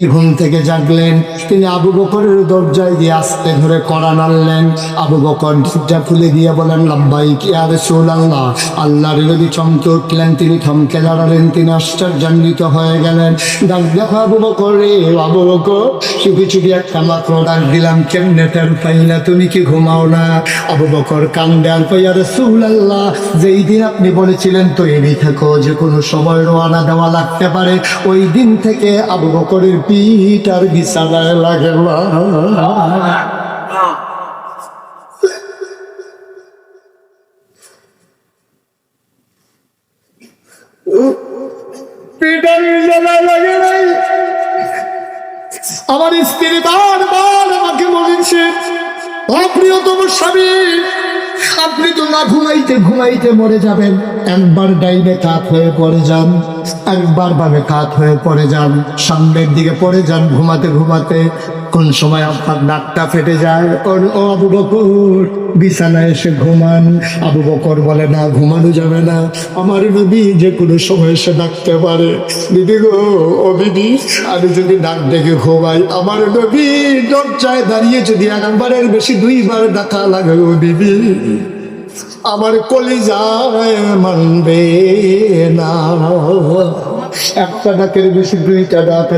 ঘুম থেকে জাগলেন? তিনি আবু বকরের দরজায় দিয়ে আস্তে ধরে কড়া নাড়লেন। আবু বকর দরজা খুলে দিয়ে বলেন লম্বাই কি আর আল্লাহ আল্লাহর নবী চমকে উঠলেন, তিনি থমকে দাঁড়ালেন, তিনি আশ্চর্যান্বিত হয়ে গেলেন। ডাক দেখো আবু বকর রে আবু বকর চুপি চুপি একটা মাত্র ডাক দিলাম, কেমনে টের পাই না তুমি কি ঘুমাও না? আবু বকর কান্দে আর কইয়া রসুল আল্লাহ যেই দিন আপনি বলেছিলেন তৈরি থাকো, যে কোনো সময় রোয়ানা দেওয়া লাগতে পারে। ওই দিন থেকে আবু বকরের পিঠ আর বিছানায় লাগে লাগে আমার স্ত্রী বারবার আমাকে বলেছে অপ্রিয়তম স্বামী, আপনি তো না ঘুমাইতে ঘুমাইতে মরে যাবেন। একবার ডাইনে কাত হয়ে পড়ে যান। একবার ভাবে কাত হয়ে পড়ে যান, সামনের দিকে পড়ে যান, ঘুমাতে ঘুমাতে। কোন সময় আপনার নাকটা ফেটে যায়? ও আবু বকর, বিছানায় এসে ঘুমান। আবু বকর বলে, না, ঘুমানো যাবে না। আমার নবী যে কোনো সময় এসে ডাকতে পারে। দিদি গো, ও দিদি, আমি যদি ডাক ডেকে ঘুমাই, আমার নবী দরজায় দাঁড়িয়ে যদি একবারের বেশি দুইবার ডাকা লাগে, ও দিদি। আমার কলিজায় মানবে না। একটা ডাকের বেশি দুইটা ডাক